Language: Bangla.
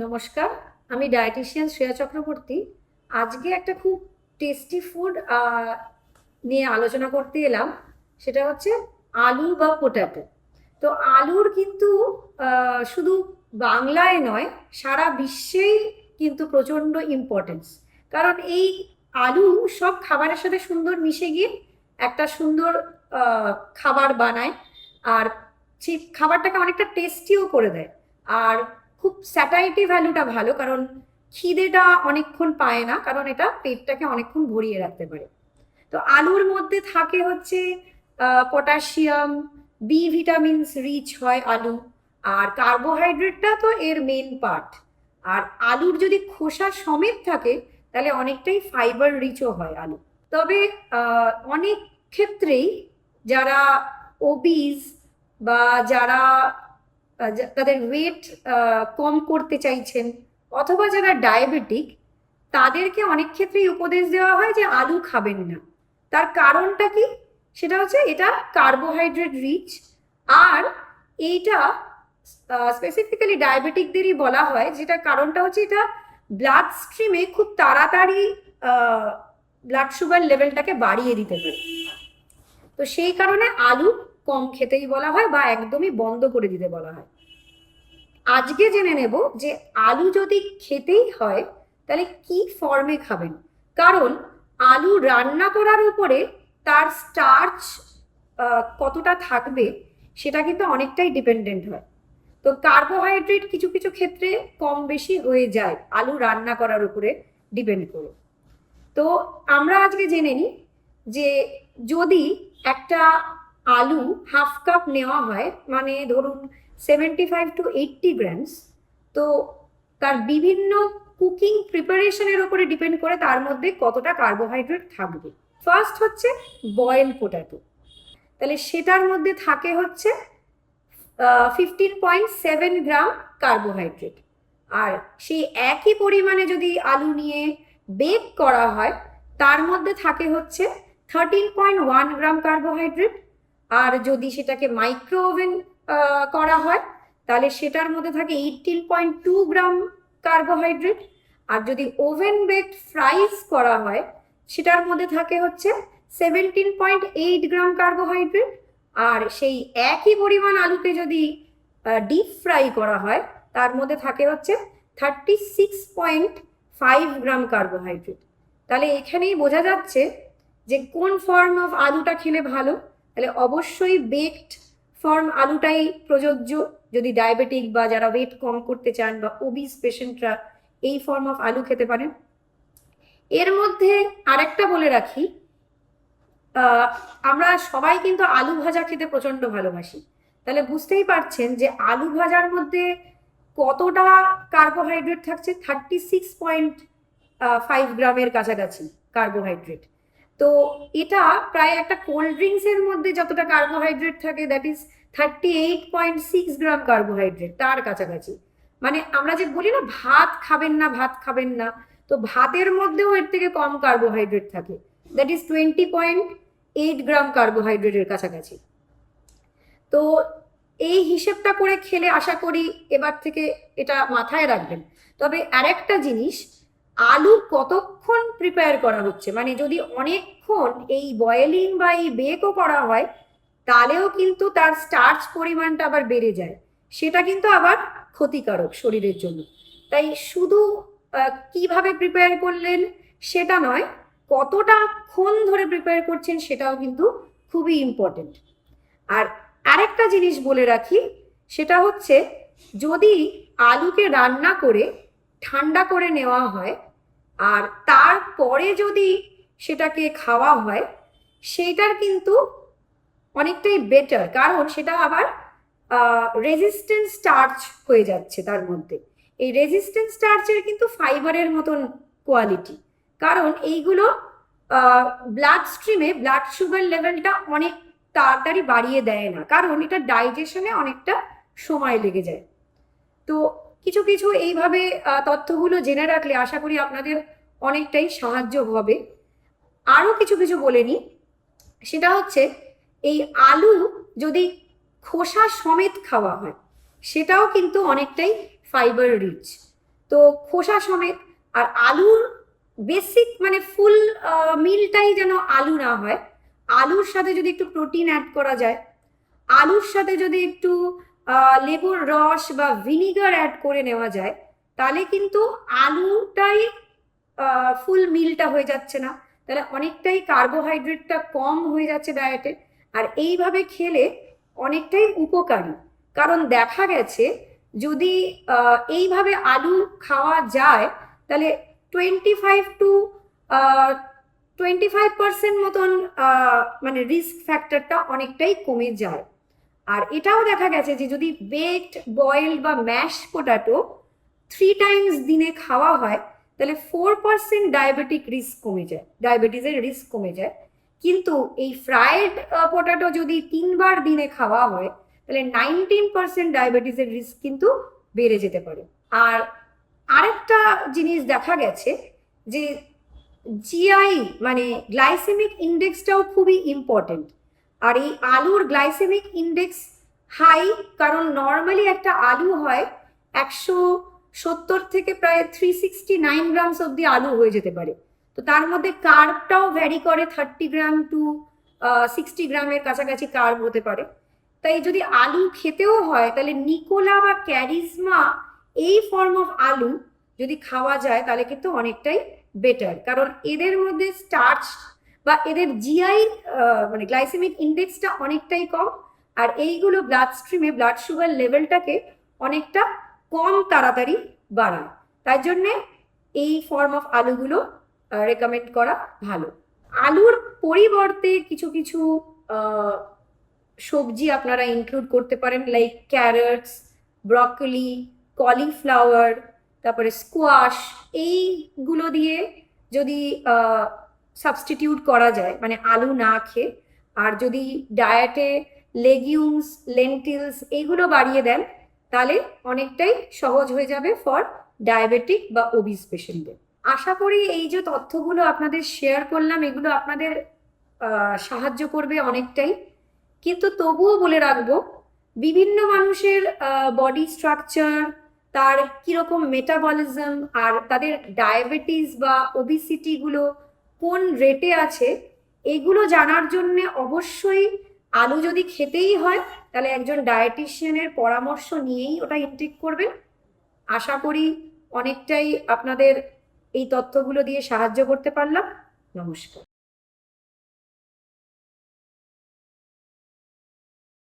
নমস্কার, আমি ডায়েটিশিয়ান শ্রেয়া চক্রবর্তী। আজকে একটা খুব টেস্টি ফুড নিয়ে আলোচনা করতে এলাম। সেটা হচ্ছে আলু বা পোট্যাটো তো আলুর কিন্তু শুধু বাংলায় নয়, সারা বিশ্বেই কিন্তু প্রচণ্ড ইম্পর্টেন্স কারণ এই আলু সব খাবারের সাথে সুন্দর মিশে গিয়ে একটা সুন্দর খাবার বানায়। আর সেই খাবারটাকে অনেকটা টেস্টিও করে দেয়। আর খুব স্যাটাইটি ভ্যালুটা ভালো, কারণ খিদেটা অনেকক্ষণ পায় না, কারণ এটা পেটটাকে অনেকক্ষণ ভরিয়ে রাখতে পারে। তো আলুর মধ্যে থাকে হচ্ছে পটাশিয়াম বি ভিটামিনস রিচ হয় আলু, আর কার্বোহাইড্রেটটা তো এর মেন পার্ট আর আলুর যদি খোসা সমেত থাকে, তাহলে অনেকটাই ফাইবার রিচও হয় আলু। তবে অনেক ক্ষেত্রেই যারা ওবিজ বা যারা তাদের ওয়েট কম করতে চাইছেন, অথবা যারা ডায়াবেটিক তাদেরকে অনেক ক্ষেত্রেই উপদেশ দেওয়া হয় যে আলু খাবেন না। তার কারণটা কি? সেটা হচ্ছে এটা কার্বোহাইড্রেট রিচ আর এইটা স্পেসিফিক্যালি ডায়াবেটিকদেরই বলা হয় যেটা কারণটা হচ্ছে এটা ব্লাড স্ট্রিমে খুব তাড়াতাড়ি ব্লাড সুগার লেভেলটাকে বাড়িয়ে দিতে পারে। তো সেই কারণে আলু কম খেতেই বলা হয় বা একদমই বন্ধ করে দিতে বলা হয়। আজকে জেনে নেব যে আলু যদি খেতেই হয়, তাহলে কি ফর্মে খাবেন? কারণ আলু রান্না করার উপরে তার স্টার্চ কতটা থাকবে, সেটা কিন্তু অনেকটাই ডিপেন্ডেন্ট হয়। তো কার্বোহাইড্রেট কিছু কিছু ক্ষেত্রে কম বেশি হয়ে যায় আলু রান্না করার উপরে ডিপেন্ড করে। তো আমরা আজকে জেনে নিই যে যদি একটা আলু হাফ কাপ নেওয়া হয় মানে ধরুন seventy five to eighty grams তো তার বিভিন্ন কুকিং প্রিপারেশনের উপরে ডিপেন্ড করে তার মধ্যে কতটা কার্বোহাইড্রেট থাকবে। ফার্স্ট হচ্ছে বয়েল পোটাটো তাহলে সেটার মধ্যে থাকে হচ্ছে fifteen point seven gram carbohydrate আর সেই একই পরিমাণে যদি আলু নিয়ে বেক করা হয়, তার মধ্যে থাকে হচ্ছে thirteen point one gram carbohydrate আর যদি সেটাকে মাইক্রো ওভেন করা হয়। তাহলে সেটার মধ্যে থাকে eighteen point two gram carbohydrate আর যদি ওভেন বেকড ফ্রাইস করা হয়, সেটার মধ্যে থাকে হচ্ছে seventeen point eight gram carbohydrate আর সেই একই পরিমাণ আলুকে যদি ডিপ ফ্রাই করা হয়, তার মধ্যে থাকে হচ্ছে thirty six point five gram carbohydrate তাহলে এখানেই বোঝা যাচ্ছে যে কোন ফর্ম অফ আলুটা খেলে ভালো। তাহলে অবশ্যই বেকড ফর্ম আলুটাই প্রযোজ্য। যদি ডায়াবেটিক বা যারা ওয়েট কম করতে চান বা ওবিস পেশেন্টরা এই ফর্ম অফ আলু খেতে পারেন। এর মধ্যে আরেকটা বলে রাখি আমরা সবাই কিন্তু আলু ভাজা খেতে প্রচণ্ড ভালোবাসি। তাহলে বুঝতেই পারছেন যে আলু ভাজার মধ্যে কতটা কার্বোহাইড্রেট থাকছে? থার্টি সিক্স পয়েন্ট ফাইভ গ্রামের কাছাকাছি কার্বোহাইড্রেট তো এটা প্রায় একটা কোল্ড ড্রিঙ্কসের মধ্যে যতটা কার্বোহাইড্রেট থাকে that is thirty eight point six gram carbohydrate তার কাছাকাছি। মানে আমরা যে বলি না, ভাত খাবেন না, ভাত খাবেন না, তো ভাতের মধ্যেও এর থেকে কম কার্বোহাইড্রেট থাকে। That is twenty point eight gram কার্বোহাইড্রেটের কাছাকাছি। তো এই হিসেবটা করে খেলে আশা করি এবার থেকে এটা মাথায় রাখবেন। তবে আরেকটা জিনিস, আলু কতক্ষণ প্রিপেয়ার করা হচ্ছে? মানে যদি অনেকক্ষণ এই বয়েলিং বা এই বেকও করা হয়, তাহলেও কিন্তু তার স্টার্চ পরিমাণটা আবার বেড়ে যায়। সেটা কিন্তু আবার ক্ষতিকারক শরীরের জন্য। তাই শুধু কীভাবে প্রিপেয়ার করলেন সেটা নয়, কতটা ক্ষণ ধরে প্রিপেয়ার করছেন সেটাও কিন্তু খুবই ইম্পর্টেন্ট আর আরেকটা জিনিস বলে রাখি, সেটা হচ্ছে যদি আলুকে রান্না করে ঠান্ডা করে নেওয়া হয় আর তারপরে যদি সেটাকে খাওয়া হয়, সেইটার কিন্তু অনেকটাই বেটার কারণ সেটা আবার রেজিস্ট্যান্স স্টার্চ হয়ে যাচ্ছে তার মধ্যে। এই রেজিস্ট্যান্স স্টার্চের কিন্তু ফাইবারের মতন কোয়ালিটি কারণ এইগুলো ব্লাড স্ট্রিমে ব্লাড সুগার লেভেলটা অনেক তাড়াতাড়ি বাড়িয়ে দেয় না। কারণ এটা ডাইজেশনে অনেকটা সময় লেগে যায়। তো কিছু কিছু এইভাবে তথ্যগুলো জেনে রাখলে আশা করি আপনাদের অনেকটাই সাহায্য হবে। আরও কিছু কিছু বলে নিই। সেটা হচ্ছে, এই আলু যদি খোসা সমেত খাওয়া হয়, সেটাও কিন্তু অনেকটাই ফাইবার রিচ তো খোসা সমেত আর আলুর বেসিক মানে ফুল মিলটাই যেন আলু না হয়, আলুর সাথে যদি একটু প্রোটিন অ্যাড করা যায়, আলুর সাথে যদি একটু লেবুর রস বা ভিনিগার অ্যাড করে নেওয়া যায়, তাহলে কিন্তু আলুটাই ফুল মিলটা হয়ে যাচ্ছে না। তাহলে অনেকটাই কার্বোহাইড্রেটটা কম হয়ে যাচ্ছে ডায়েটে আর এইভাবে খেলে অনেকটাই উপকারী। কারণ দেখা গেছে, যদি এইভাবে আলু খাওয়া যায়, তাহলে twenty five to twenty five percent মতন মানে রিস্ক ফ্যাক্টরটা অনেকটাই কমে যায়। আর এটাও দেখা গেছে যে যদি বেকড বয়েলড বা ম্যাশ পোটাটো থ্রি টাইমস দিনে খাওয়া হয়, তাহলে ফোর পার্সেন্ট ডায়াবেটিক রিস্ক কমে যায় ডায়াবেটিসের রিস্ক কমে যায়। কিন্তু এই ফ্রায়েড পোটাটো যদি তিনবার দিনে খাওয়া হয়, তাহলে নাইনটিন পার্সেন্ট ডায়াবেটিসের রিস্ক কিন্তু বেড়ে যেতে পারে। আর আরেকটা জিনিস দেখা গেছে যে জিআই মানে গ্লাইসেমিক ইন্ডেক্সটাও খুবই ইম্পর্টেন্ট আর এই আলুর গ্লাইসেমিক ইন্ডেক্স হাই কারণ নর্মালি একটা আলু হয় একশো সত্তর থেকে প্রায় থ্রি সিক্সটি নাইন গ্রামস অব্দি আলু হয়ে যেতে পারে। তো তার মধ্যে কার্বটাও ভ্যারি করে থার্টি গ্রাম টু সিক্সটি গ্রামের কাছাকাছি কার্ব হতে পারে। তাই যদি আলু খেতেও হয়, তাহলে নিকোলা বা ক্যারিজমা এই ফর্ম অফ আলু যদি খাওয়া যায়, তাহলে কিন্তু অনেকটাই বেটার কারণ এদের মধ্যে স্টার্চ বা এদের জিআই মানে গ্লাইসেমিক ইন্ডেক্সটা অনেকটাই কম, আর এইগুলো ব্লাড স্ট্রিমে ব্লাড সুগার লেভেলটাকে অনেকটা কম তাড়াতাড়ি বাড়ায়। তাই জন্যে এই ফর্ম অফ আলুগুলো রেকমেন্ড করা ভালো। আলুর পরিবর্তে কিছু কিছু সবজি আপনারা ইনক্লুড করতে পারেন লাইক ক্যারটস ব্রকলি কলিফ্লাওয়ার তারপরে স্কোয়াশ এইগুলো দিয়ে যদি সাবস্টিটিউট করা যায় মানে আলু না খেয়ে। আর যদি ডায়েটে লেগিউমস লেন্টিলস এইগুলো বাড়িয়ে দেন, তাহলে অনেকটাই সহজ হয়ে যাবে ফর ডায়াবেটিক বা ওবিস পেশেন্টদের আশা করি এই যে তথ্যগুলো আপনাদের শেয়ার করলাম, এগুলো আপনাদের সাহায্য করবে অনেকটাই। কিন্তু তবুও বলে রাখব, বিভিন্ন মানুষের বডি স্ট্রাকচার তার কীরকম মেটাবলিজম আর তাদের ডায়াবেটিস বা ওবিসিটি গুলো কোন রেটে আছে, এগুলো জানার জন্য অবশ্যই আলু যদি খেতেই হয়, তাহলে একজন ডায়েটিশিয়ানের পরামর্শ নিয়েই ওটা ইনটেক করবেন। আশা করি অনেকটাই আপনাদের এই তথ্যগুলো দিয়ে সাহায্য করতে পারলাম। নমস্কার।